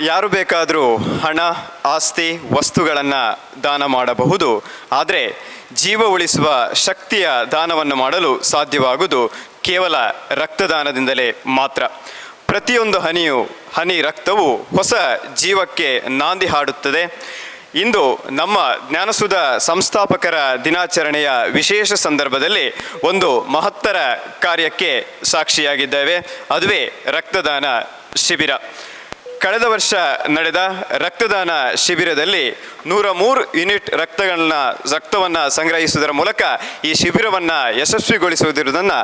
ಯಾರು ಬೇಕಾದರೂ ಹಣ, ಆಸ್ತಿ, ವಸ್ತುಗಳನ್ನು ದಾನ ಮಾಡಬಹುದು. ಆದರೆ ಜೀವ ಉಳಿಸುವ ಶಕ್ತಿಯ ದಾನವನ್ನು ಮಾಡಲು ಸಾಧ್ಯವಾಗುವುದು ಕೇವಲ ರಕ್ತದಾನದಿಂದಲೇ ಮಾತ್ರ. ಪ್ರತಿಯೊಂದು ಹನಿಯು, ಹನಿ ರಕ್ತವು ಹೊಸ ಜೀವಕ್ಕೆ ನಾಂದಿ ಹಾಡುತ್ತದೆ. ಇಂದು ನಮ್ಮ ಜ್ಞಾನಸುಧ ಸಂಸ್ಥಾಪಕರ ದಿನಾಚರಣೆಯ ವಿಶೇಷ ಸಂದರ್ಭದಲ್ಲಿ ಒಂದು ಮಹತ್ತರ ಕಾರ್ಯಕ್ಕೆ ಸಾಕ್ಷಿಯಾಗಿದ್ದೇವೆ. ಅದುವೇ ರಕ್ತದಾನ ಶಿಬಿರ. ಕಳೆದ ವರ್ಷ ನಡೆದ ರಕ್ತದಾನ ಶಿಬಿರದಲ್ಲಿ ನೂರ ಮೂರು ಯೂನಿಟ್ ರಕ್ತಗಳನ್ನ, ರಕ್ತವನ್ನು ಸಂಗ್ರಹಿಸುವುದರ ಮೂಲಕ ಈ ಶಿಬಿರವನ್ನು ಯಶಸ್ವಿಗೊಳಿಸುವುದಿರುವುದನ್ನು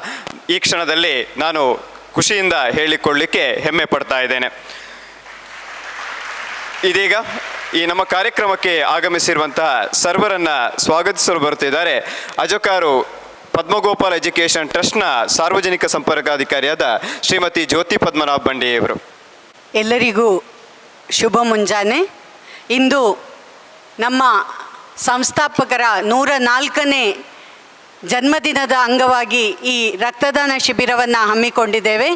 ಈ ಕ್ಷಣದಲ್ಲಿ ನಾನು ಖುಷಿಯಿಂದ ಹೇಳಿಕೊಳ್ಳಿಕ್ಕೆ ಹೆಮ್ಮೆ ಪಡ್ತಾ ಇದ್ದೇನೆ. ಇದೀಗ ಈ ನಮ್ಮ ಕಾರ್ಯಕ್ರಮಕ್ಕೆ ಆಗಮಿಸಿರುವಂತಹ ಸರ್ವರನ್ನ ಸ್ವಾಗತಿಸಲು ಬರುತ್ತಿದ್ದಾರೆ. ಅಜಕಾರು ಪದ್ಮಗೋಪಾಲ್ ಎಜುಕೇಷನ್ ಟ್ರಸ್ಟ್ನ ಸಾರ್ವಜನಿಕ ಸಂಪರ್ಕಾಧಿಕಾರಿಯಾದ ಶ್ರೀಮತಿ ಜ್ಯೋತಿ ಪದ್ಮನಾಭ ಬಂಡಿಯವರು ಎಲ್ಲರಿಗೂ ಶುಭ ಮುಂಜಾನೆ. ಇಂದು ನಮ್ಮ ಸಂಸ್ಥಾಪಕರ ನೂರ ನಾಲ್ಕನೇ ಜನ್ಮದಿನದ ಅಂಗವಾಗಿ ಈ ರಕ್ತದಾನ ಶಿಬಿರವನ್ನು ಹಮ್ಮಿಕೊಂಡಿದ್ದೇವೆ.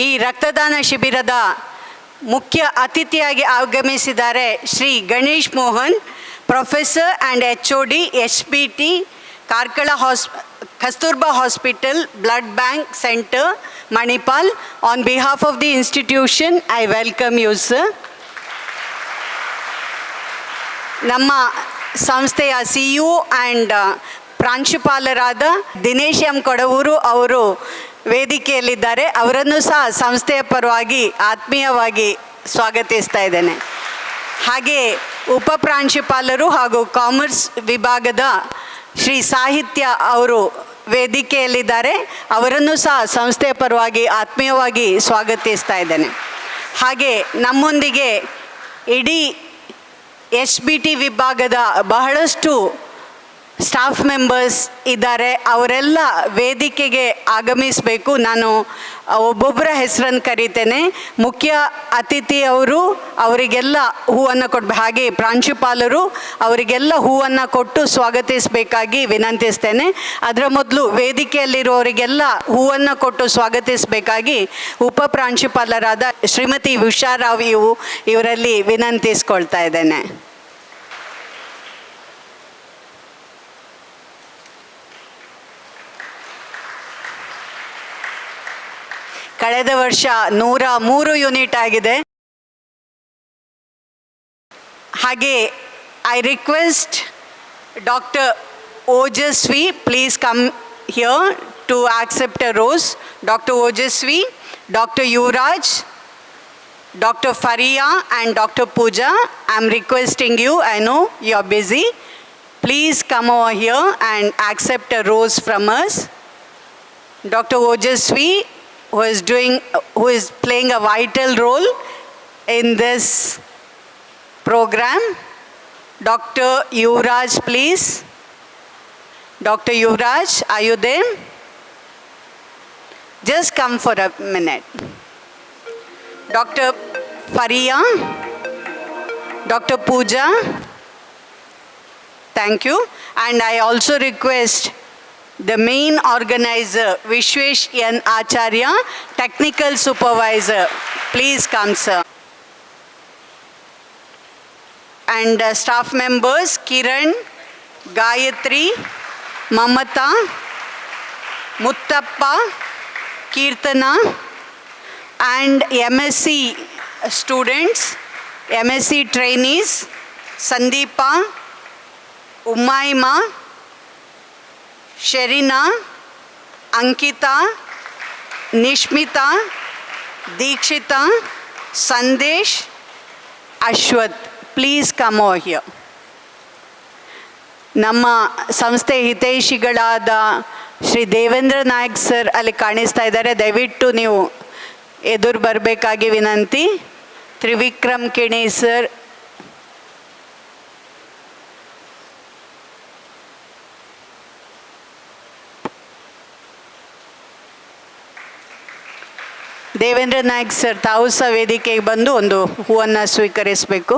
ಈ ರಕ್ತದಾನ ಶಿಬಿರದ ಮುಖ್ಯ ಅತಿಥಿಯಾಗಿ ಆಗಮಿಸಿದ್ದಾರೆ Shri Ganesh Mohan, professor and H O D H B T, Karkala has Kasturba hospital blood bank centre Manipal on behalf of the institution I welcome you sir ನಮ್ಮ ಸಂಸ್ಥೆಯ ಸಿ ಯು ಆ್ಯಂಡ್ ಪ್ರಾಂಶುಪಾಲರಾದ Dinesh M Kodavoor ಅವರು ವೇದಿಕೆಯಲ್ಲಿದ್ದಾರೆ. ಅವರನ್ನು ಸಹ ಸಂಸ್ಥೆಯ ಪರವಾಗಿ ಆತ್ಮೀಯವಾಗಿ ಸ್ವಾಗತಿಸ್ತಾ ಇದ್ದೇನೆ. ಹಾಗೆ ಉಪ ಪ್ರಾಂಶುಪಾಲರು ಹಾಗೂ ಕಾಮರ್ಸ್ ವಿಭಾಗದ ಶ್ರೀ ಸಾಹಿತ್ಯ ಅವರು ವೇದಿಕೆಯಲ್ಲಿದ್ದಾರೆ. ಅವರನ್ನು ಸಹ ಸಂಸ್ಥೆಯ ಪರವಾಗಿ ಆತ್ಮೀಯವಾಗಿ ಸ್ವಾಗತಿಸ್ತಾ ಇದ್ದೇನೆ. ಹಾಗೆ ನಮ್ಮೊಂದಿಗೆ ಇಡೀ ಎಸ್ ಬಿ ಟಿ ವಿಭಾಗದ ಬಹಳಷ್ಟು ಸ್ಟಾಫ್ ಮೆಂಬರ್ಸ್ ಇದ್ದಾರೆ, ಅವರೆಲ್ಲ ವೇದಿಕೆಗೆ ಆಗಮಿಸಬೇಕು. ನಾನು ಒಬ್ಬೊಬ್ಬರ ಹೆಸರನ್ನು ಕರೀತೇನೆ. ಮುಖ್ಯ ಅತಿಥಿ ಅವರು ಅವರಿಗೆಲ್ಲ ಹೂವನ್ನು ಕೊಡ್ಬೇಕು ಹಾಗೆ ಪ್ರಾಂಶುಪಾಲರು ಅವರಿಗೆಲ್ಲ ಹೂವನ್ನು ಕೊಟ್ಟು ಸ್ವಾಗತಿಸಬೇಕಾಗಿ ವಿನಂತಿಸ್ತೇನೆ. ಅದರ ಮೊದಲು ವೇದಿಕೆಯಲ್ಲಿರುವವರಿಗೆಲ್ಲ ಹೂವನ್ನು ಕೊಟ್ಟು ಸ್ವಾಗತಿಸಬೇಕಾಗಿ ಉಪ ಪ್ರಾಂಶುಪಾಲರಾದ ಶ್ರೀಮತಿ ಉಷಾರಾವ್ ಇವು, ಇವರಲ್ಲಿ ವಿನಂತಿಸ್ಕೊಳ್ತಾ ಇದ್ದೇನೆ. ಕಳೆದ ವರ್ಷ ನೂರ ಮೂರು ಯೂನಿಟ್ ಆಗಿದೆ ಹಾಗೆ I request doctor Ojaswi please come here to accept a rose doctor Ojaswi doctor Yuvaraj Dr. Faria and Dr. Pooja, I'm requesting you, I know you're busy. Please come over here and accept a rose from us. Dr. Ojasvi, who is doing, who is playing a vital role in this program. Dr. Yuvraj, please. Dr. Yuvraj, are you there? Just come for a minute. Dr. Faria, Dr. Pooja, thank you. And I also request the main organizer, Vishwesh N. Acharya, technical supervisor, please come, sir. And uh, staff members, Kiran, Gayatri, Mamata, Muttappa, Kirtana, and MSc students, MSc trainees, Sandeepa, Umaima, Sherina, Ankita Nishmita Dikshita Sandesh Ashwath. Please here. ನಮ್ಮ ಸಂಸ್ಥೆ ಹಿತೈಷಿಗಳಾದ Shri Devendra Nayak sir ಅಲ್ಲಿ ಕಾಣಿಸ್ತಾ ಇದ್ದಾರೆ. ದಯವಿಟ್ಟು ನೀವು ಎದುರು ಬರಬೇಕಾಗಿ ವಿನಂತಿ. ತ್ರಿವಿಕ್ರಮ್ ಕಿಣಿ ಸರ್ ದೇವೇಂದ್ರ ನಾಯಕ್ ಸರ್ ತಾವು ಸಹ ವೇದಿಕೆಗೆ ಬಂದು ಒಂದು ಹೂವನ್ನು ಸ್ವೀಕರಿಸಬೇಕು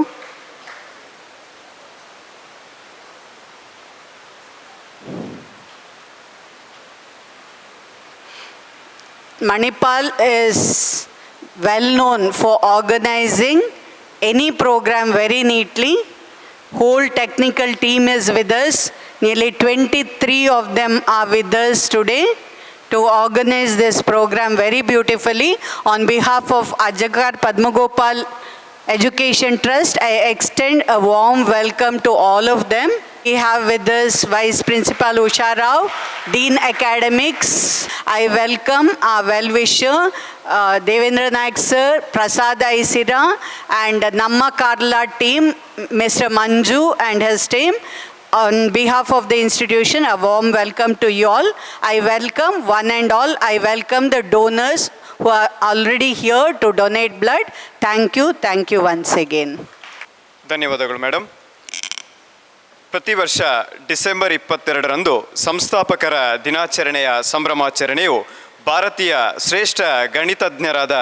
Manipal is well known for organizing any program very neatly. Whole technical team is with us. Nearly 23 of them are with us today to organize this program very beautifully. On behalf of Ajakar Padmagopal Education Trust, I extend a warm welcome to all of them. We have with us Vice Principal Usha Rao, Dean Academics. I welcome our well-wisher, uh, Devendra Naik sir, Prasad Isira, and Namma Karla team, Mr. Manju and his team. On behalf of the institution, a warm welcome to you all. I welcome one and all. I welcome the donors who are already here to donate blood. Thank you, thank you once again. ಧನ್ಯವಾದಗಳು madam ಪ್ರತಿ ವರ್ಷ December ಇಪ್ಪತ್ತೆರಡರಂದು ಸಂಸ್ಥಾಪಕರ ದಿನಾಚರಣೆಯ ಸಂಭ್ರಮಾಚರಣೆಯು ಭಾರತೀಯ ಶ್ರೇಷ್ಠ ಗಣಿತಜ್ಞರಾದ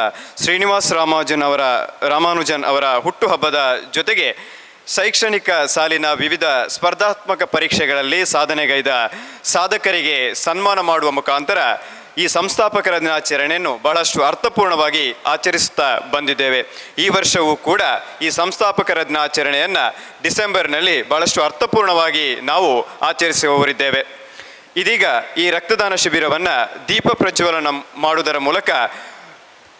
ಶ್ರೀನಿವಾಸ್ ರಾಮಾನುಜನ್ ಅವರ ರಾಮಾನುಜನ್ ಅವರ ಹುಟ್ಟುಹಬ್ಬದ ಜೊತೆಗೆ ಶೈಕ್ಷಣಿಕ ಸಾಲಿನ ವಿವಿಧ ಸ್ಪರ್ಧಾತ್ಮಕ ಪರೀಕ್ಷೆಗಳಲ್ಲಿ ಸಾಧನೆಗೈದ ಸಾಧಕರಿಗೆ ಸನ್ಮಾನ ಮಾಡುವ ಮುಖಾಂತರ ಈ ಸಂಸ್ಥಾಪಕರ ದಿನಾಚರಣೆಯನ್ನು ಬಹಳಷ್ಟು ಅರ್ಥಪೂರ್ಣವಾಗಿ ಆಚರಿಸುತ್ತಾ ಬಂದಿದ್ದೇವೆ. ಈ ವರ್ಷವೂ ಕೂಡ ಈ ಸಂಸ್ಥಾಪಕರ ದಿನಾಚರಣೆಯನ್ನು ಡಿಸೆಂಬರ್ನಲ್ಲಿ ಬಹಳಷ್ಟು ಅರ್ಥಪೂರ್ಣವಾಗಿ ನಾವು ಆಚರಿಸುವವರಿದ್ದೇವೆ. ಇದೀಗ ಈ ರಕ್ತದಾನ ಶಿಬಿರವನ್ನು ದೀಪ ಪ್ರಜ್ವಲನ ಮಾಡುವುದರ ಮೂಲಕ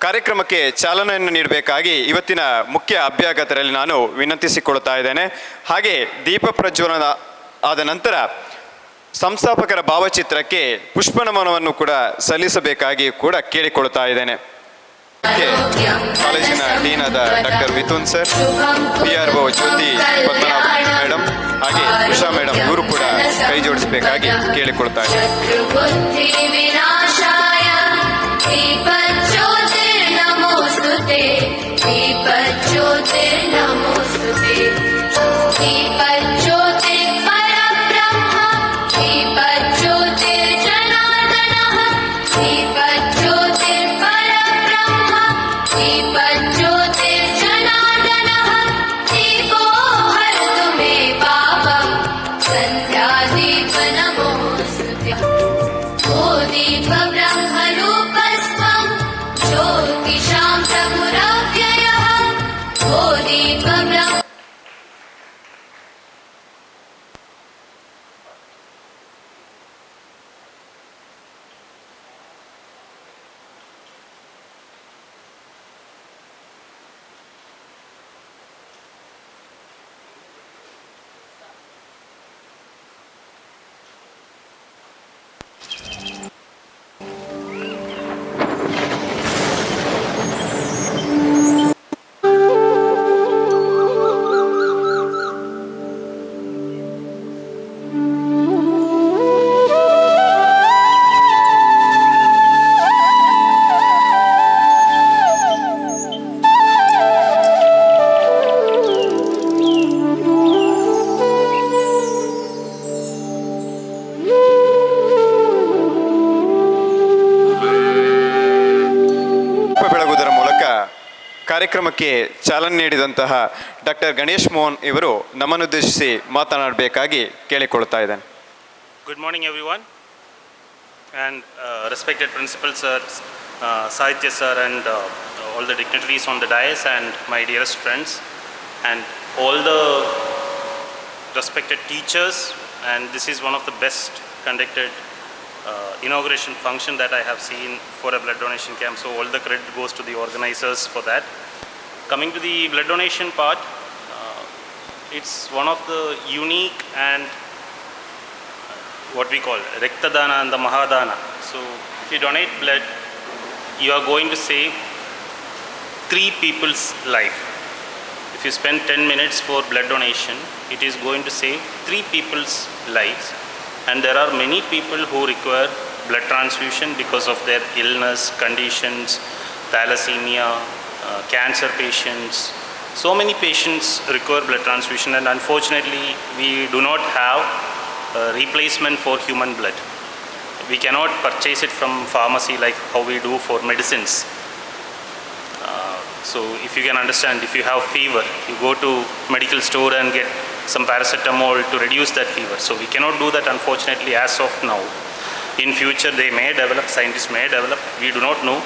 ಕಾರ್ಯಕ್ರಮಕ್ಕೆ ಚಾಲನೆಯನ್ನು ನೀಡಬೇಕಾಗಿ ಇವತ್ತಿನ ಮುಖ್ಯ ಅಭ್ಯಾಗತರಲ್ಲಿ ನಾನು ವಿನಂತಿಸಿಕೊಳ್ತಾ ಇದ್ದೇನೆ. ಹಾಗೆ ದೀಪ ಪ್ರಜ್ವಲನ ಆದ ನಂತರ ಸಂಸ್ಥಾಪಕರ ಭಾವಚಿತ್ರಕ್ಕೆ ಪುಷ್ಪನಮನವನ್ನು ಕೂಡ ಸಲ್ಲಿಸಬೇಕಾಗಿ ಕೂಡ ಕೇಳಿಕೊಳ್ತಾ ಇದ್ದೇನೆ. ಕಾಲೇಜಿನ ಡೀನ್ ಆದ doctor Mithun sir P R O Jyothi Padmanabha madam ಹಾಗೆ ಉಷಾ ಮೇಡಮ್ ಇವರು ಕೂಡ ಕೈ ಜೋಡಿಸಬೇಕಾಗಿ ಕೇಳಿಕೊಳ್ತಾ ಇದ್ದೇನೆ बुद्धिविनाशाय दीपज्योतिर्नमोऽस्तु ते ಕಾರ್ಯಕ್ರಮಕ್ಕೆ ಚಾಲನೆ ನೀಡಿದಂತಹ ಡಾಕ್ಟರ್ ಗಣೇಶ್ ಮೋಹನ್ ಇವರು ನಮ್ಮನ್ನುದ್ದೇಶಿಸಿ ಮಾತನಾಡಬೇಕಾಗಿ ಕೇಳಿಕೊಳ್ತಾ ಇದ್ದಾನೆ. Good morning everyone and respected principal sir Sahitya sir and all the dignitaries on the dais and my dearest friends and all the respected teachers and this is one of the best conducted Uh, inauguration function that i have seen for a blood donation camp. So all the credit goes to the organizers for that. Coming to the blood donation part, uh, it's one of the unique and what we call Riktadana and the Mahadana. So if you donate blood, you are going to save three people's life. If you spend 10 minutes for blood donation, it is going to save three people's lives. And there are many people who require blood transfusion because of their illness, conditions, thalassemia, uh, cancer patients. So many patients require blood transfusion, and unfortunately, we do not have a replacement for human blood. We cannot purchase it from pharmacy like how we do for medicines. Uh, So if you can understand, if you have fever, you go to medical store and get some paracetamol to reduce that fever. So we cannot do that unfortunately as of now. In future, they may develop, scientists may develop, we do not know.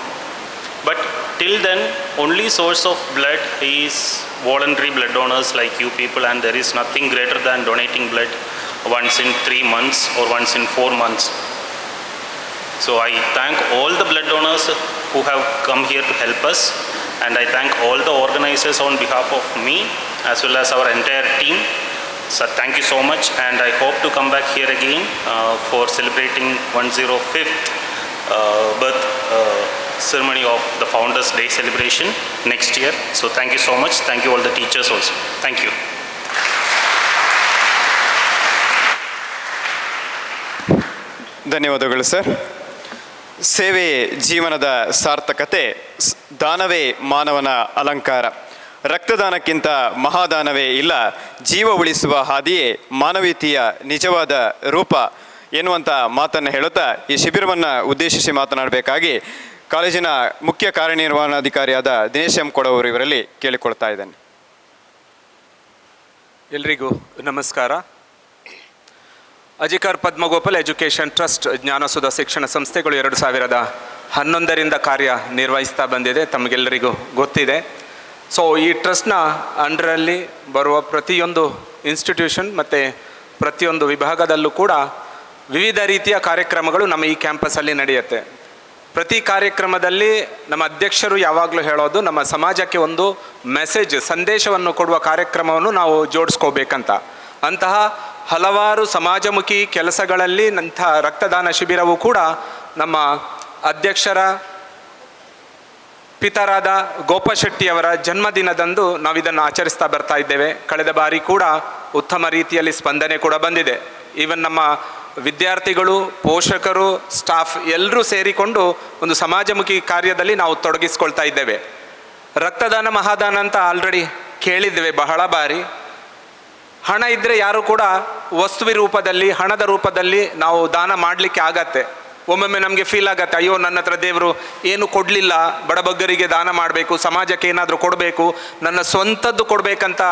But till then, only source of blood is voluntary blood donors like you people, and there is nothing greater than donating blood once in three months or once in four months. So I thank all the blood donors who have come here to help us, and I thank all the organizers on behalf of me as well as our entire team. So thank you so much, and I hope to come back here again uh, for celebrating 105th uh, birth uh, ceremony of the Founders Day celebration next year. So thank you so much. Thank you all the teachers also. Thank you. ಧನ್ಯವಾದಗಳು sir ಸೇವೆ ಜೀವನದ ಸಾರ್ಥಕತೆ ದಾನವೇ ಮಾನವನ ಅಲಂಕಾರ ರಕ್ತದಾನಕ್ಕಿಂತ ಮಹಾದಾನವೇ ಇಲ್ಲ ಜೀವ ಉಳಿಸುವ ಹಾದಿಯೇ ಮಾನವೀಯತೆಯ ನಿಜವಾದ ರೂಪ ಎನ್ನುವಂಥ ಮಾತನ್ನು ಹೇಳುತ್ತಾ ಈ ಶಿಬಿರವನ್ನು ಉದ್ದೇಶಿಸಿ ಮಾತನಾಡಬೇಕಾಗಿ ಕಾಲೇಜಿನ ಮುಖ್ಯ ಕಾರ್ಯನಿರ್ವಹಣಾಧಿಕಾರಿಯಾದ ದಿನೇಶ್ ಎಂ ಕೊಡವರು ಇವರಲ್ಲಿ ಕೇಳಿಕೊಳ್ತಾ ಇದ್ದೇನೆ. ಎಲ್ರಿಗೂ ನಮಸ್ಕಾರ. ಅಜಿಕಾರ್ ಪದ್ಮಗೋಪಾಲ್ ಎಜುಕೇಷನ್ ಟ್ರಸ್ಟ್ ಜ್ಞಾನಸುಧ ಶಿಕ್ಷಣ ಸಂಸ್ಥೆಗಳು ಎರಡು ಸಾವಿರದ ಹನ್ನೊಂದರಿಂದ ಕಾರ್ಯ ನಿರ್ವಹಿಸ್ತಾ ಬಂದಿದೆ ತಮಗೆಲ್ಲರಿಗೂ ಗೊತ್ತಿದೆ. ಸೊ ಈ ಟ್ರಸ್ಟ್ನ ಅಂಡರಲ್ಲಿ ಬರುವ ಪ್ರತಿಯೊಂದು ಇನ್ಸ್ಟಿಟ್ಯೂಷನ್ ಮತ್ತು ಪ್ರತಿಯೊಂದು ವಿಭಾಗದಲ್ಲೂ ಕೂಡ ವಿವಿಧ ರೀತಿಯ ಕಾರ್ಯಕ್ರಮಗಳು ನಮ್ಮ ಈ ಕ್ಯಾಂಪಸ್ಸಲ್ಲಿ ನಡೆಯುತ್ತೆ. ಪ್ರತಿ ಕಾರ್ಯಕ್ರಮದಲ್ಲಿ ನಮ್ಮ ಅಧ್ಯಕ್ಷರು ಯಾವಾಗಲೂ ಹೇಳೋದು, ನಮ್ಮ ಸಮಾಜಕ್ಕೆ ಒಂದು ಮೆಸೇಜ್ ಸಂದೇಶವನ್ನು ಕೊಡುವ ಕಾರ್ಯಕ್ರಮವನ್ನು ನಾವು ಜೋಡಿಸ್ಕೋಬೇಕಂತ. ಅಂತಹ ಹಲವಾರು ಸಮಾಜಮುಖಿ ಕೆಲಸಗಳಲ್ಲಿ ನಂಥ ರಕ್ತದಾನ ಶಿಬಿರವು ಕೂಡ ನಮ್ಮ ಅಧ್ಯಕ್ಷರ ಪಿತರಾದ ಗೋಪಶೆಟ್ಟಿಯವರ ಜನ್ಮದಿನದಂದು ನಾವು ಇದನ್ನು ಆಚರಿಸ್ತಾ ಬರ್ತಾ ಇದ್ದೇವೆ. ಕಳೆದ ಬಾರಿ ಕೂಡ ಉತ್ತಮ ರೀತಿಯಲ್ಲಿ ಸ್ಪಂದನೆ ಕೂಡ ಬಂದಿದೆ. ಈವನ್ ನಮ್ಮ ವಿದ್ಯಾರ್ಥಿಗಳು, ಪೋಷಕರು ಸ್ಟಾಫ್ ಎಲ್ಲರೂ ಸೇರಿಕೊಂಡು ಒಂದು ಸಮಾಜಮುಖಿ ಕಾರ್ಯದಲ್ಲಿ ನಾವು ತೊಡಗಿಸ್ಕೊಳ್ತಾ ಇದ್ದೇವೆ. ರಕ್ತದಾನ ಮಹಾದಾನ ಅಂತ ಆಲ್ರೆಡಿ ಕೇಳಿದ್ದೇವೆ ಬಹಳ ಬಾರಿ. ಹಣ ಇದ್ದರೆ ಯಾರು ಕೂಡ ವಸ್ತುವಿ ರೂಪದಲ್ಲಿ, ಹಣದ ರೂಪದಲ್ಲಿ ನಾವು ದಾನ ಮಾಡಲಿಕ್ಕೆ ಆಗತ್ತೆ. ಒಮ್ಮೊಮ್ಮೆ ನಮಗೆ ಫೀಲ್ ಆಗತ್ತೆ, ಅಯ್ಯೋ, ನನ್ನ ಹತ್ರ ದೇವರು ಏನು ಕೊಡಲಿಲ್ಲ, ಬಡಬಗ್ಗರಿಗೆ ದಾನ ಮಾಡಬೇಕು, ಸಮಾಜಕ್ಕೆ ಏನಾದರೂ ಕೊಡಬೇಕು, ನನ್ನ ಸ್ವಂತದ್ದು ಕೊಡಬೇಕಂತ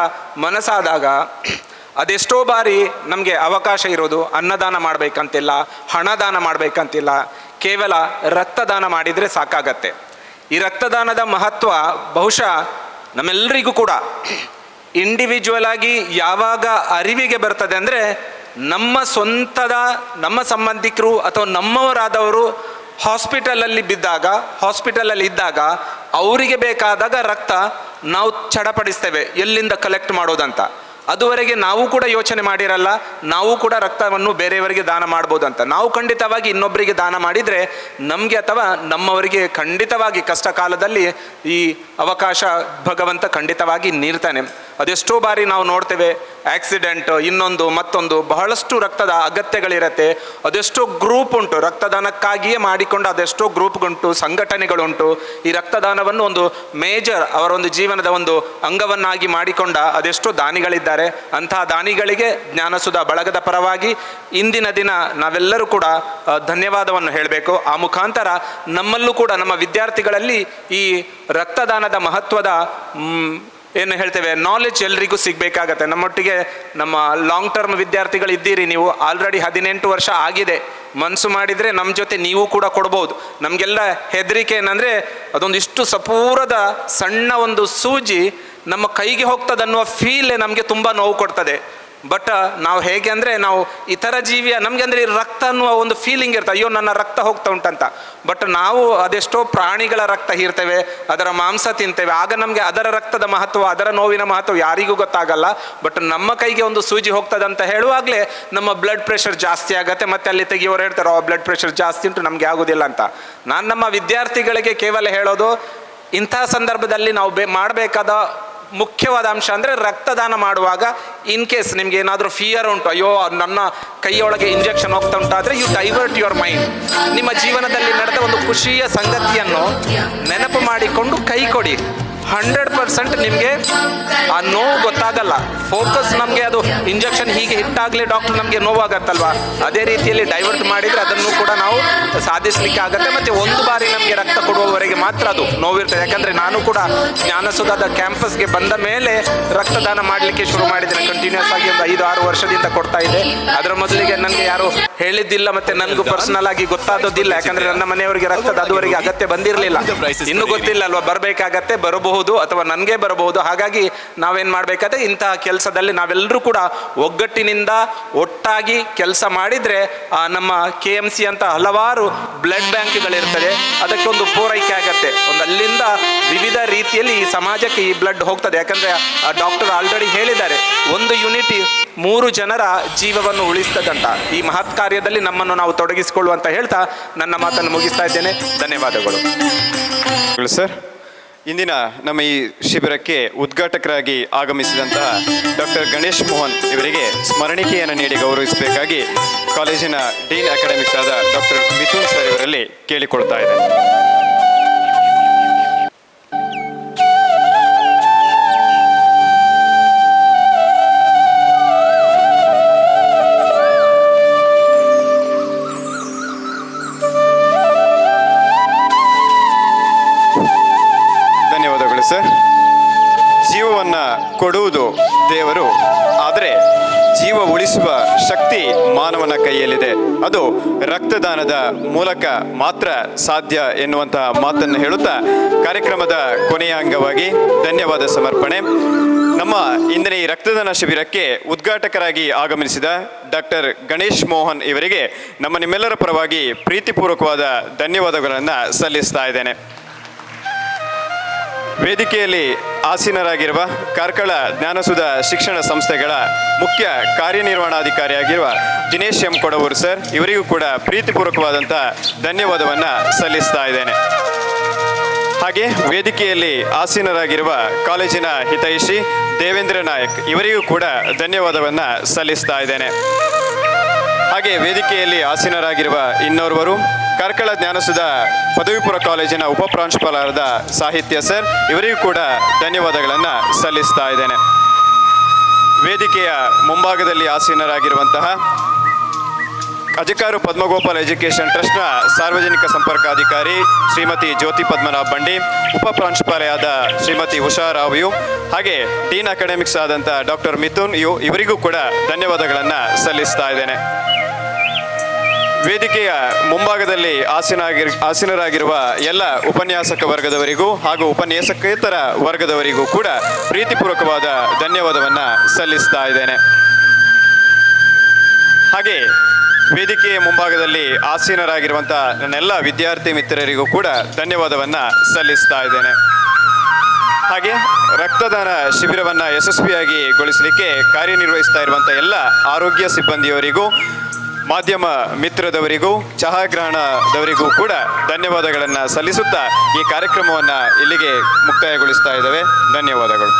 ಮನಸ್ಸಾದಾಗ ಅದೆಷ್ಟೋ ಬಾರಿ ನಮಗೆ ಅವಕಾಶ ಇರೋದು ಅನ್ನದಾನ ಮಾಡಬೇಕಂತಿಲ್ಲ, ಹಣದಾನ ಮಾಡಬೇಕಂತಿಲ್ಲ. ಕೇವಲ ರಕ್ತದಾನ ಮಾಡಿದರೆ ಸಾಕಾಗತ್ತೆ. ಈ ರಕ್ತದಾನದ ಮಹತ್ವ ಬಹುಶಃ ನಮ್ಮೆಲ್ಲರಿಗೂ ಕೂಡ. ಇಂಡಿವಿಜುವಲ್ ಆಗಿ ಯಾವಾಗ ಅರಿವಿಗೆ ಬರ್ತದೆ ಅಂದರೆ ನಮ್ಮ ಸ್ವಂತದ, ನಮ್ಮ ಸಂಬಂಧಿಕರು ಅಥವಾ ನಮ್ಮವರಾದವರು ಹಾಸ್ಪಿಟಲಲ್ಲಿ ಬಿದ್ದಾಗ, ಹಾಸ್ಪಿಟಲಲ್ಲಿ ಇದ್ದಾಗ ಅವರಿಗೆ ಬೇಕಾದಾಗ ರಕ್ತ ನಾವು ಚಡಪಡಿಸ್ತೇವೆ, ಎಲ್ಲಿಂದ ಕಲೆಕ್ಟ್ ಮಾಡೋದಂತ. ಅದುವರೆಗೆ ನಾವು ಕೂಡ ಯೋಚನೆ ಮಾಡಿರಲ್ಲ, ನಾವು ಕೂಡ ರಕ್ತವನ್ನು ಬೇರೆಯವರಿಗೆ ದಾನ ಮಾಡ್ಬೋದು ಅಂತ ನಾವು ಖಂಡಿತವಾಗಿ ಇನ್ನೊಬ್ಬರಿಗೆ ದಾನ ಮಾಡಿದರೆ ನಮಗೆ ಅಥವಾ ನಮ್ಮವರಿಗೆ ಖಂಡಿತವಾಗಿ ಕಷ್ಟ ಕಾಲದಲ್ಲಿ ಈ ಅವಕಾಶ ಭಗವಂತ ಖಂಡಿತವಾಗಿ ನೀಡ್ತಾನೆ. ಅದೆಷ್ಟೋ ಬಾರಿ ನಾವು ನೋಡ್ತೇವೆ ಆಕ್ಸಿಡೆಂಟ್ ಇನ್ನೊಂದು, ಮತ್ತೊಂದು, ಬಹಳಷ್ಟು ರಕ್ತದ ಅಗತ್ಯಗಳಿರತ್ತೆ. ಅದೆಷ್ಟೋ ಗ್ರೂಪ್ ಉಂಟು, ರಕ್ತದಾನಕ್ಕಾಗಿಯೇ ಮಾಡಿಕೊಂಡು ಅದೆಷ್ಟೋ ಗ್ರೂಪ್ಗುಂಟು ಸಂಘಟನೆಗಳುಂಟು. ಈ ರಕ್ತದಾನವನ್ನು ಒಂದು ಮೇಜರ್ ಅವರ ಒಂದು ಜೀವನದ ಒಂದು ಅಂಗವನ್ನಾಗಿ ಮಾಡಿಕೊಂಡ ಅದೆಷ್ಟೋ ದಾನಿಗಳಿದ್ದಾರೆ. ಅಂತಹ ದಾನಿಗಳಿಗೆ ಜ್ಞಾನಸುಧ ಬಳಗದ ಪರವಾಗಿ ಇಂದಿನ ದಿನ ನಾವೆಲ್ಲರೂ ಕೂಡ ಧನ್ಯವಾದವನ್ನು ಹೇಳಬೇಕು. ಆ ಮುಖಾಂತರ ನಮ್ಮಲ್ಲೂ ಕೂಡ ನಮ್ಮ ವಿದ್ಯಾರ್ಥಿಗಳಲ್ಲಿ ಈ ರಕ್ತದಾನದ ಮಹತ್ವದ ಏನು ಹೇಳ್ತೇವೆ ನಾಲೆಜ್ ಎಲ್ರಿಗೂ ಸಿಗಬೇಕಾಗತ್ತೆ. ನಮ್ಮೊಟ್ಟಿಗೆ ನಮ್ಮ ಲಾಂಗ್ ಟರ್ಮ್ ವಿದ್ಯಾರ್ಥಿಗಳು ಇದ್ದೀರಿ, ನೀವು ಆಲ್ರೆಡಿ ಹದಿನೆಂಟು ವರ್ಷ ಆಗಿದೆ. ಮನಸ್ಸು ಮಾಡಿದರೆ ನಮ್ಮ ಜೊತೆ ನೀವು ಕೂಡ ಕೊಡ್ಬೋದು. ನಮಗೆಲ್ಲ ಹೆದರಿಕೆ ಏನಂದರೆ ಅದೊಂದಿಷ್ಟು ಸಪೂರದ ಸಣ್ಣ ಒಂದು ಸೂಜಿ ನಮ್ಮ ಕೈಗೆ ಹೋಗ್ತದನ್ನುವ ಫೀಲೇ ನಮಗೆ ತುಂಬ ನೋವು ಕೊಡ್ತದೆ. ಬಟ್ ನಾವು ಹೇಗೆ ಅಂದರೆ ನಾವು ಇತರ ಜೀವಿಯ ನಮಗೆ ಅಂದರೆ ರಕ್ತ ಅನ್ನುವ ಒಂದು ಫೀಲಿಂಗ್ ಇರ್ತದೆ ಅಯ್ಯೋ, ನನ್ನ ರಕ್ತ ಹೋಗ್ತಾ ಉಂಟಂತ ಬಟ್ ನಾವು ಅದೆಷ್ಟೋ ಪ್ರಾಣಿಗಳ ರಕ್ತ ಹೀರ್ತೇವೆ, ಅದರ ಮಾಂಸ ತಿಂತೇವೆ. ಆಗ ನಮಗೆ ಅದರ ರಕ್ತದ ಮಹತ್ವ, ಅದರ ನೋವಿನ ಮಹತ್ವ ಯಾರಿಗೂ ಗೊತ್ತಾಗಲ್ಲ. ಬಟ್ ನಮ್ಮ ಕೈಗೆ ಒಂದು ಸೂಜಿ ಹೋಗ್ತದೆ ಅಂತ ಹೇಳುವಾಗಲೇ ನಮ್ಮ ಬ್ಲಡ್ ಪ್ರೆಷರ್ ಜಾಸ್ತಿ ಆಗುತ್ತೆ. ಮತ್ತೆ ಅಲ್ಲಿ ತೆಗಿಯೋರು ಹೇಳ್ತಾರೆ ಆ ಬ್ಲಡ್ ಪ್ರೆಷರ್ ಜಾಸ್ತಿ ಉಂಟು, ನಮಗೆ ಆಗೋದಿಲ್ಲ ಅಂತ. ನಾನು ನಮ್ಮ ವಿದ್ಯಾರ್ಥಿಗಳಿಗೆ ಕೇವಲ ಹೇಳೋದು, ಇಂಥ ಸಂದರ್ಭದಲ್ಲಿ ನಾವು ಬೇ ಮಾಡಬೇಕಾದ ಮುಖ್ಯವಾದ ಅಂಶ ಅಂದರೆ ರಕ್ತದಾನ ಮಾಡುವಾಗ ಇನ್ ಕೇಸ್ ನಿಮ್ಗೆ ಏನಾದರೂ ಫಿಯರ್ ಉಂಟು, ಅಯ್ಯೋ, ನನ್ನ ಕೈಯೊಳಗೆ ಇಂಜೆಕ್ಷನ್ ಹೋಗ್ತಾ ಉಂಟಾದರೆ ಯು ಡೈವರ್ಟ್ ಯುವರ್ ಮೈಂಡ್ ನಿಮ್ಮ ಜೀವನದಲ್ಲಿ ನಡೆದ ಒಂದು ಖುಷಿಯ ಸಂಗತಿಯನ್ನು ನೆನಪು ಮಾಡಿಕೊಂಡು ಕೈ ಕೊಡಿ. ಹಂಡ್ರೆಡ್ ಪರ್ಸೆಂಟ್ ನಿಮಗೆ ಆ ನೋವು ಗೊತ್ತಾಗಲ್ಲ. ಫೋಕಸ್ ನಮಗೆ ಅದು ಇಂಜೆಕ್ಷನ್ ಹೀಗೆ ಹಿಟ್ಟಾಗಲೇ ಡಾಕ್ಟರ್ ನಮಗೆ ನೋವಾಗತ್ತಲ್ವಾ? ಅದೇ ರೀತಿಯಲ್ಲಿ ಡೈವರ್ಟ್ ಮಾಡಿದರೆ ಅದನ್ನು ಕೂಡ ನಾವು ಸಾಧಿಸಲಿಕ್ಕೆ ಆಗುತ್ತೆ. ಮತ್ತು ಒಂದು ಬಾರಿ ನಮಗೆ ರಕ್ತ ಕೊಡುವವರೆಗೆ ಮಾತ್ರ ಅದು ನೋವಿರ್ತದೆ ಯಾಕಂದರೆ ನಾನು ಕೂಡ ಜ್ಞಾನಸುಧಾದ ಕ್ಯಾಂಪಸ್ಗೆ ಬಂದ ಮೇಲೆ ರಕ್ತದಾನ ಮಾಡಲಿಕ್ಕೆ ಶುರು ಮಾಡಿದ್ದೇನೆ. ಕಂಟಿನ್ಯೂಸ್ ಆಗಿ ಒಂದು ಐದು ಆರು ವರ್ಷದಿಂದ ಕೊಡ್ತಾ ಇದೆ ಅದರ ಮೊದಲಿಗೆ ನನಗೆ ಯಾರು ಹೇಳಿದ್ದಿಲ್ಲ ಮತ್ತು ನನಗೂ ಪರ್ಸನಲ್ ಆಗಿ ಗೊತ್ತಾದದಿಲ್ಲ ಯಾಕಂದರೆ ನನ್ನ ಮನೆಯವರಿಗೆ ರಕ್ತದ ಅದುವರೆಗೆ ಅಗತ್ಯ ಬಂದಿರಲಿಲ್ಲ. ಇನ್ನು ಗೊತ್ತಿಲ್ಲ ಅಲ್ವಾ? ಬರಬೇಕಾಗತ್ತೆ, ಬರಬಹುದು. ಅಥವಾ ನನಗೆ ಬರಬಹುದು. ಹಾಗಾಗಿ ನಾವೇನು ಮಾಡಬೇಕಾದ್ರೆ ಇಂತಹ ಕೆಲಸದಲ್ಲಿ ನಾವೆಲ್ಲರೂ ಕೂಡ ಒಗ್ಗಟ್ಟಿನಿಂದ ಒಟ್ಟಾಗಿ ಕೆಲಸ ಮಾಡಿದರೆ ನಮ್ಮ ಕೆ ಎಂ ಸಿ ಅಂತ ಹಲವಾರು ಬ್ಲಡ್ ಬ್ಯಾಂಕ್ಗಳಿರ್ತದೆ. ಅದಕ್ಕೆ ಒಂದು ಪೂರೈಕೆ ಆಗತ್ತೆ. ಒಂದು ಅಲ್ಲಿಂದ ವಿವಿಧ ರೀತಿಯಲ್ಲಿ ಈ ಸಮಾಜಕ್ಕೆ ಈ ಬ್ಲಡ್ ಹೋಗ್ತದೆ. ಯಾಕಂದರೆ ಡಾಕ್ಟರ್ ಆಲ್ರೆಡಿ ಹೇಳಿದ್ದಾರೆ, ಒಂದು ಯೂನಿಟ್ ಮೂರು ಜನರ ಜೀವವನ್ನು ಉಳಿಸ್ತದಂತ. ಈ ಮಹತ್ ಕಾರ್ಯದಲ್ಲಿ ನಮ್ಮನ್ನು ನಾವು ತೊಡಗಿಸಿಕೊಳ್ಳುವಂತ ಹೇಳ್ತಾ ನನ್ನ ಮಾತನ್ನು ಮುಗಿಸ್ತಾ ಇದ್ದೇನೆ. ಧನ್ಯವಾದಗಳು. ಸರ್. ಇಂದಿನ ನಮ್ಮ ಈ ಶಿಬಿರಕ್ಕೆ ಉದ್ಘಾಟಕರಾಗಿ ಆಗಮಿಸಿದಂತಹ ಡಾಕ್ಟರ್ ಗಣೇಶ್ ಮೋಹನ್ ಇವರಿಗೆ ಸ್ಮರಣಿಕೆಯನ್ನು ನೀಡಿ ಗೌರವಿಸಬೇಕಾಗಿ ಕಾಲೇಜಿನ ಡೀನ್ ಅಕಾಡೆಮಿಕ್ಸ್ ಆದ ಡಾಕ್ಟರ್ ಮಿಥುನ್ ಸರ್ ಇವರಲ್ಲಿ ಕೇಳಿಕೊಳ್ತಾ ಇದೆ ರಕ್ತದಾನದ ಮೂಲಕ ಮಾತ್ರ ಸಾಧ್ಯ ಎನ್ನುವಂತಹ ಮಾತನ್ನು ಹೇಳುತ್ತಾ ಕಾರ್ಯಕ್ರಮದ ಕೊನೆಯ ಅಂಗವಾಗಿ ಧನ್ಯವಾದ ಸಮರ್ಪಣೆ. ನಮ್ಮ ಇಂದಿನ ಈ ರಕ್ತದಾನ ಶಿಬಿರಕ್ಕೆ ಉದ್ಘಾಟಕರಾಗಿ ಆಗಮಿಸಿದ ಡಾಕ್ಟರ್ ಗಣೇಶ್ ಮೋಹನ್ ಇವರಿಗೆ ನಮ್ಮ ನಿಮ್ಮೆಲ್ಲರ ಪರವಾಗಿ ಪ್ರೀತಿಪೂರ್ವಕವಾದ ಧನ್ಯವಾದಗಳನ್ನು ಸಲ್ಲಿಸ್ತಾ ಇದ್ದೇನೆ. ವೇದಿಕೆಯಲ್ಲಿ ಆಸೀನರಾಗಿರುವ ಕಾರ್ಕಳ ಜ್ಞಾನಸುಧ ಶಿಕ್ಷಣ ಸಂಸ್ಥೆಗಳ ಮುಖ್ಯ ಕಾರ್ಯನಿರ್ವಹಣಾಧಿಕಾರಿಯಾಗಿರುವ ದಿನೇಶ್ ಎಂ ಕೊಡವೂರು ಸರ್, ಇವರಿಗೂ ಕೂಡ ಪ್ರೀತಿಪೂರ್ವಕವಾದಂಥ ಧನ್ಯವಾದವನ್ನು ಸಲ್ಲಿಸ್ತಾ ಇದ್ದೇನೆ. ಹಾಗೆ ವೇದಿಕೆಯಲ್ಲಿ ಆಸೀನರಾಗಿರುವ ಕಾಲೇಜಿನ ಹಿತೈಷಿ ದೇವೇಂದ್ರ ನಾಯಕ್, ಇವರಿಗೂ ಕೂಡ ಧನ್ಯವಾದವನ್ನು ಸಲ್ಲಿಸ್ತಾ ಇದ್ದೇನೆ. ಹಾಗೆ ವೇದಿಕೆಯಲ್ಲಿ ಆಸೀನರಾಗಿರುವ ಇನ್ನೋರ್ವರು ಕಾರ್ಕಳ ಜ್ಞಾನಸುಧ ಪದವಿಪುರ ಕಾಲೇಜಿನ ಉಪಪ್ರಾಂಶುಪಾಲರಾದ ಸಾಹಿತ್ಯ ಸರ್, ಇವರಿಗೂ ಕೂಡ ಧನ್ಯವಾದಗಳನ್ನು ಸಲ್ಲಿಸ್ತಾ ಇದ್ದೇನೆ. ವೇದಿಕೆಯ ಮುಂಭಾಗದಲ್ಲಿ ಆಸೀನರಾಗಿರುವಂತಹ ಅಜಕಾರು ಪದ್ಮಗೋಪಾಲ್ ಎಜುಕೇಷನ್ ಟ್ರಸ್ಟ್ನ ಸಾರ್ವಜನಿಕ ಸಂಪರ್ಕಾಧಿಕಾರಿ ಶ್ರೀಮತಿ ಜ್ಯೋತಿ ಪದ್ಮನಾಭ್ ಬಂಡಿ ಉಪಪ್ರಾಂಶುಪಾಲೆಯಾದ ಶ್ರೀಮತಿ ಉಷಾ ರಾವಿಯು ಹಾಗೆ ಡೀನ್ ಅಕಾಡೆಮಿಕ್ಸ್ ಆದಂಥ ಡಾಕ್ಟರ್ ಮಿಥುನ್ ಯು, ಇವರಿಗೂ ಕೂಡ ಧನ್ಯವಾದಗಳನ್ನು ಸಲ್ಲಿಸ್ತಾ ಇದ್ದೇನೆ. ವೇದಿಕೆಯ ಮುಂಭಾಗದಲ್ಲಿ ಆಸೀನಾಗಿರ್, ಆಸೀನರಾಗಿರುವ ಎಲ್ಲ ಉಪನ್ಯಾಸಕ ವರ್ಗದವರಿಗೂ ಹಾಗೂ ಉಪನ್ಯಾಸಕೇತರ ವರ್ಗದವರಿಗೂ ಕೂಡ ಪ್ರೀತಿಪೂರ್ವಕವಾದ ಧನ್ಯವಾದವನ್ನು ಸಲ್ಲಿಸ್ತಾ ಇದ್ದೇನೆ. ಹಾಗೆ ವೇದಿಕೆಯ ಮುಂಭಾಗದಲ್ಲಿ ಆಸೀನರಾಗಿರುವಂಥ ನನ್ನೆಲ್ಲ ವಿದ್ಯಾರ್ಥಿ ಮಿತ್ರರಿಗೂ ಕೂಡ ಧನ್ಯವಾದವನ್ನು ಸಲ್ಲಿಸ್ತಾ ಇದ್ದೇನೆ. ಹಾಗೆ ರಕ್ತದಾನ ಶಿಬಿರವನ್ನು ಯಶಸ್ವಿಯಾಗಿ ಗೊಳಿಸಲಿಕ್ಕೆ ಕಾರ್ಯನಿರ್ವಹಿಸ್ತಾ ಇರುವಂಥ ಎಲ್ಲ ಆರೋಗ್ಯ ಸಿಬ್ಬಂದಿಯವರಿಗೂ ಮಾಧ್ಯಮ ಮಿತ್ರದವರಿಗೂ ಚಹಾಗ್ರಹಣದವರಿಗೂ ಕೂಡ ಧನ್ಯವಾದಗಳನ್ನು ಸಲ್ಲಿಸುತ್ತಾ ಈ ಕಾರ್ಯಕ್ರಮವನ್ನು ಇಲ್ಲಿಗೆ ಮುಕ್ತಾಯಗೊಳಿಸ್ತಾ ಇದ್ದೇವೆ. ಧನ್ಯವಾದಗಳು.